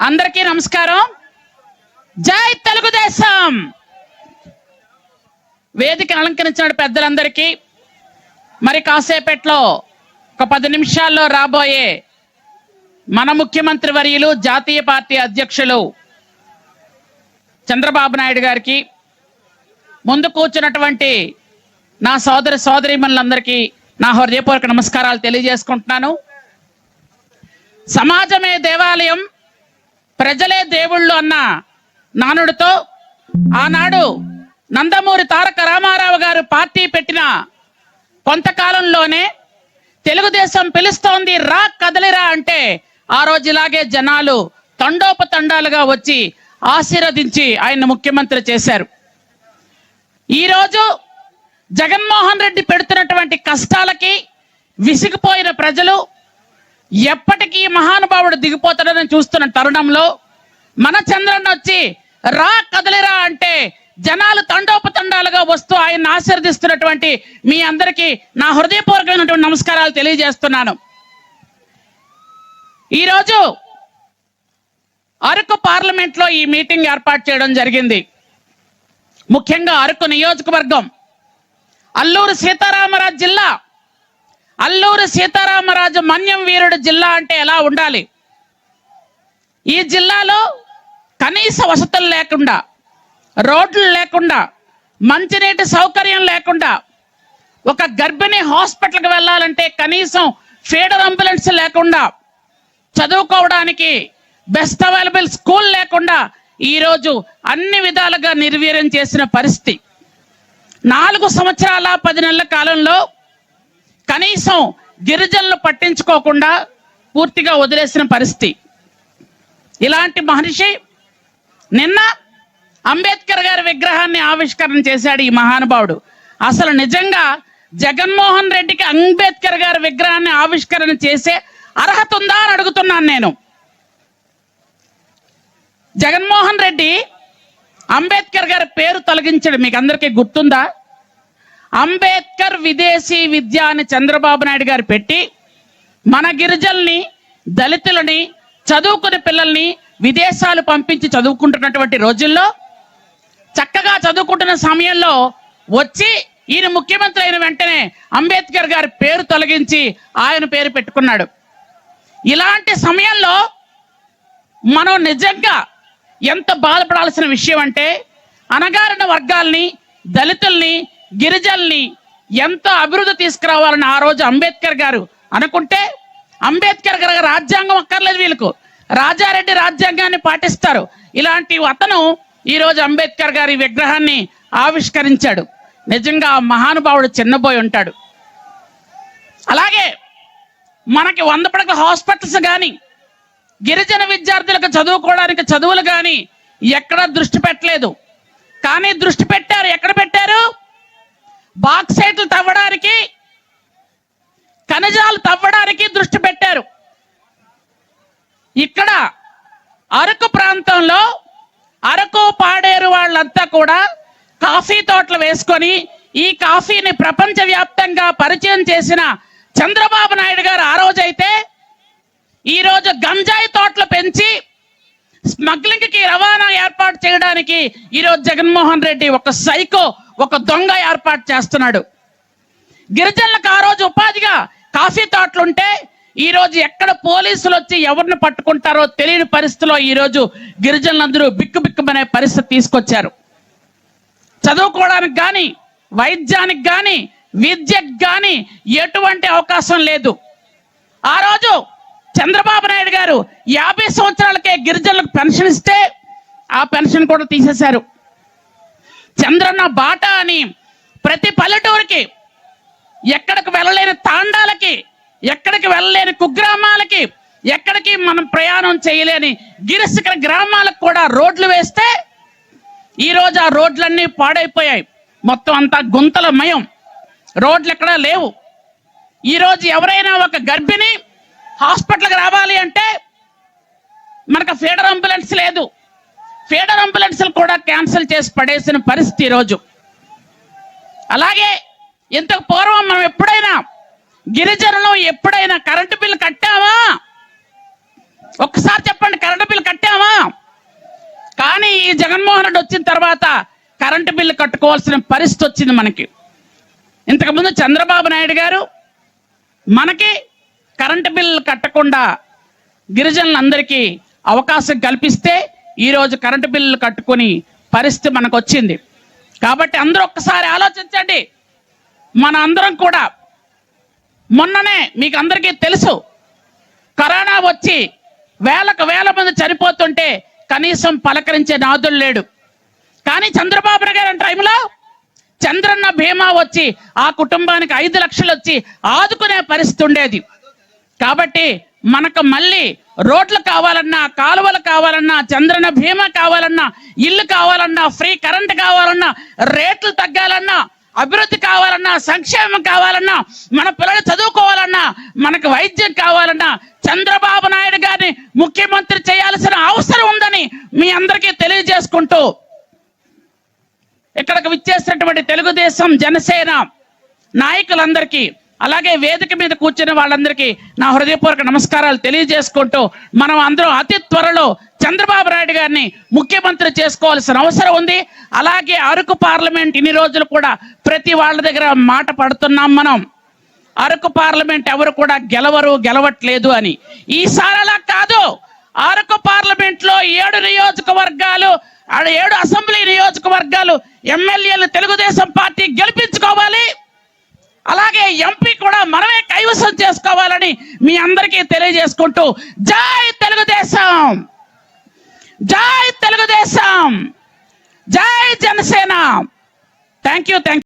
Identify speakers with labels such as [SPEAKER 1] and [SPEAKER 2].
[SPEAKER 1] అందరికీ నమస్కారం. జై తెలుగుదేశం! వేదిక అలంకరించిన పెద్దలందరికీ. మరి కాసేపట్లో ఒక పది నిమిషాల్లో రాబోయే మన ముఖ్యమంత్రి వర్యులు జాతీయ పార్టీ అధ్యక్షులు చంద్రబాబు నాయుడు గారికి ముందు కూర్చున్నటువంటి నా సోదరి సోదరీమణులందరికీ నా హృదయపూర్వక నమస్కారాలు తెలియజేసుకుంటున్నాను. సమాజమే దేవాలయం ప్రజలే దేవుళ్ళు అన్న నానుడితో ఆనాడు నందమూరి తారక రామారావు గారు పార్టీ పెట్టిన కొంతకాలంలోనే తెలుగుదేశం పిలుస్తోంది రా కదలిరా అంటే ఆ రోజు ఇలాగే జనాలు తండోపతండాలుగా వచ్చి ఆశీర్వదించి ఆయన ముఖ్యమంత్రి చేశారు. ఈరోజు జగన్మోహన్ రెడ్డి పెడుతున్నటువంటి కష్టాలకి విసిగిపోయిన ప్రజలు ఎప్పటికీ మహానుభావుడు దిగిపోతాడని చూస్తున్న తరుణంలో మన చంద్రన్న వచ్చి రా కదలిరా అంటే జనాలు తండోపతండాలుగా వస్తూ ఆయన ఆశీర్దిస్తున్నటువంటి మీ అందరికీ నా హృదయపూర్వకమైనటువంటి నమస్కారాలు తెలియజేస్తున్నాను. ఈరోజు అరకు పార్లమెంట్లో ఈ మీటింగ్ ఏర్పాటు చేయడం జరిగింది. ముఖ్యంగా అరకు నియోజకవర్గం అల్లూరు సీతారామరాజు జిల్లా అల్లూరు సీతారామరాజు మన్యం వీరుడు జిల్లా అంటే ఎలా ఉండాలి? ఈ జిల్లాలో కనీస వసతులు లేకుండా రోడ్లు లేకుండా మంచినీటి సౌకర్యం లేకుండా ఒక గర్భిణీ హాస్పిటల్కి వెళ్ళాలంటే కనీసం ఫీడర్ అంబులెన్స్ లేకుండా చదువుకోవడానికి బెస్ట్ అవైలబుల్ స్కూల్ లేకుండా ఈరోజు అన్ని విధాలుగా నిర్వీర్యం చేసిన పరిస్థితి. నాలుగు సంవత్సరాల పది నెలల కాలంలో కనీసం గిరిజనులు పట్టించుకోకుండా పూర్తిగా వదిలేసిన పరిస్థితి. ఇలాంటి మహర్షి నిన్న అంబేద్కర్ గారి విగ్రహాన్ని ఆవిష్కరణ చేశాడు ఈ మహానుభావుడు. అసలు నిజంగా జగన్మోహన్ రెడ్డికి అంబేద్కర్ గారి విగ్రహాన్ని ఆవిష్కరణ చేసే అర్హత ఉందా అని అడుగుతున్నాను నేను. జగన్మోహన్ రెడ్డి అంబేద్కర్ గారి పేరు తొలగించాడు మీకు అందరికీ గుర్తుందా? అంబేద్కర్ విదేశీ విద్య అని చంద్రబాబు నాయుడు గారు పెట్టి మన గిరిజల్ని దళితులని చదువుకునే పిల్లల్ని విదేశాలు పంపించి చదువుకుంటున్నటువంటి రోజుల్లో చక్కగా చదువుకుంటున్న సమయంలో వచ్చి ఈయన ముఖ్యమంత్రి అయిన వెంటనే అంబేద్కర్ గారి పేరు తొలగించి ఆయన పేరు పెట్టుకున్నాడు. ఇలాంటి సమయంలో మనం నిజంగా ఎంత బాధపడాల్సిన విషయం అంటే అణగారిన వర్గాల్ని దళితుల్ని గిరిజల్ని ఎంత అభివృద్ధి తీసుకురావాలని ఆ రోజు అంబేద్కర్ గారు అనుకుంటే అంబేద్కర్ గారు రాజ్యాంగం అక్కర్లేదు వీళ్ళకు. రాజారెడ్డి రాజ్యాంగాన్ని పాటిస్తారు. ఇలాంటి అతను ఈరోజు అంబేద్కర్ గారి విగ్రహాన్ని ఆవిష్కరించాడు. నిజంగా మహానుభావుడు చిన్నబోయి ఉంటాడు. అలాగే మనకి వంద పడక హాస్పిటల్స్ కానీ గిరిజన విద్యార్థులకు చదువుకోవడానికి చదువులు కానీ ఎక్కడ దృష్టి పెట్టలేదు. కానీ దృష్టి పెట్టారు. ఎక్కడ పెట్టారు? బాక్సైట్లు తవ్వడానికి ఖనిజాలు తవ్వడానికి దృష్టి పెట్టారు. ఇక్కడ అరకు ప్రాంతంలో అరకు పాడేరు వాళ్ళంతా కూడా కాఫీ తోటలు వేసుకొని ఈ కాఫీని ప్రపంచవ్యాప్తంగా పరిచయం చేసిన చంద్రబాబు నాయుడు గారు ఆ రోజైతే ఈరోజు గంజాయి తోటలు పెంచి స్మగ్లింగ్కి రవాణా ఏర్పాటు చేయడానికి ఈరోజు జగన్మోహన్ రెడ్డి ఒక సైకో ఒక దొంగ ఏర్పాటు చేస్తున్నాడు. గిరిజనులకు ఆ రోజు ఉపాధిగా కాఫీ తోటలుంటే ఈ రోజు ఎక్కడ పోలీసులు వచ్చి ఎవరిని పట్టుకుంటారో తెలియని పరిస్థితిలో ఈరోజు గిరిజనులందరూ బిక్కు బిక్కుమనే పరిస్థితి తీసుకొచ్చారు. చదువుకోవడానికి కానీ వైద్యానికి కానీ విద్యకు కానీ ఎటువంటి అవకాశం లేదు. ఆ రోజు చంద్రబాబు నాయుడు గారు యాభై సంవత్సరాలకే గిరిజనులకు పెన్షన్ ఇస్తే ఆ పెన్షన్ కూడా తీసేశారు. చంద్రన్న బాట అని ప్రతి పల్లెటూరికి ఎక్కడికి వెళ్ళలేని తాండాలకి ఎక్కడికి వెళ్ళలేని కుగ్రామాలకి ఎక్కడికి మనం ప్రయాణం చేయలేని గిరిసికర గ్రామాలకు కూడా రోడ్లు వేస్తే ఈ రోజు ఆ రోడ్లన్నీ పాడైపోయాయి. మొత్తం అంతా గుంతలమయం రోడ్లు ఎక్కడా లేవు. ఈ రోజు ఎవరైనా ఒక గర్భిణి హాస్పిటల్కి రావాలి అంటే మనకు ఫీడర్ అంబులెన్స్ లేదు. ఫీడర్ అంబులెన్స్లు కూడా క్యాన్సిల్ చేసి పడేసిన పరిస్థితి ఈరోజు అలాగే ఇంతకు పూర్వం మనం ఎప్పుడైనా గిరిజనులు ఎప్పుడైనా కరెంటు బిల్లు కట్టామా? ఒక్కసారి చెప్పండి కరెంటు బిల్లు కట్టామా? కానీ ఈ జగన్మోహన్ రెడ్డి వచ్చిన తర్వాత కరెంటు బిల్లు కట్టుకోవాల్సిన పరిస్థితి వచ్చింది మనకి. ఇంతకుముందు చంద్రబాబు నాయుడు గారు మనకి కరెంటు బిల్లు కట్టకుండా గిరిజనులందరికీ అవకాశం కల్పిస్తే ఈరోజు కరెంటు బిల్లు కట్టుకొని పరిస్థితి మనకు వచ్చింది కాబట్టి అందరూ ఒక్కసారి ఆలోచించండి. మన అందరం కూడా మొన్ననే మీకు అందరికీ తెలుసు. కరోనా వచ్చి వేలకు వేల మంది చనిపోతుంటే కనీసం పలకరించే నాదులు లేడు. కానీ చంద్రబాబు నాయుడు గారి టైంలో చంద్రన్న బీమా వచ్చి ఆ కుటుంబానికి ఐదు లక్షలు వచ్చి ఆదుకునే పరిస్థితి ఉండేది. కాబట్టి మనకు మళ్ళీ రోడ్లు కావాలన్నా కాలువలు కావాలన్నా చంద్రన భీమా కావాలన్నా ఇల్లు కావాలన్నా ఫ్రీ కరెంట్ కావాలన్నా రేట్లు తగ్గాలన్నా అభివృద్ధి కావాలన్నా సంక్షేమం కావాలన్నా మన పిల్లలు చదువుకోవాలన్నా మనకు వైద్యం కావాలన్నా చంద్రబాబు నాయుడు గారిని ముఖ్యమంత్రి చేయాల్సిన అవసరం ఉందని మీ అందరికీ తెలియజేసుకుంటూ ఇక్కడికి విచ్చేసినటువంటి తెలుగుదేశం జనసేన నాయకులందరికీ అలాగే వేదిక మీద కూర్చున్న వాళ్ళందరికీ నా హృదయపూర్వక నమస్కారాలు తెలియజేసుకుంటూ మనం అందరం అతి త్వరలో చంద్రబాబు నాయుడు గారిని ముఖ్యమంత్రి చేసుకోవాల్సిన అవసరం ఉంది. అలాగే అరకు పార్లమెంట్ ఇన్ని రోజులు కూడా ప్రతి వాళ్ళ దగ్గర మాట పడుతున్నాం మనం. అరకు పార్లమెంట్ ఎవరు కూడా గెలవరు గెలవట్లేదు అని. ఈసారి అలా కాదు. అరకు పార్లమెంట్లో ఏడు నియోజకవర్గాలు ఏడు అసెంబ్లీ నియోజకవర్గాలు ఎమ్మెల్యేలు తెలుగుదేశం పార్టీ గెలిపించుకోవాలి. అలాగే ఎంపీ కూడా మనమే కైవసం చేసుకోవాలని మీ అందరికీ తెలియజేసుకుంటూ జై తెలుగుదేశం! జై తెలుగుదేశం! జై జనసేన! Thank you thank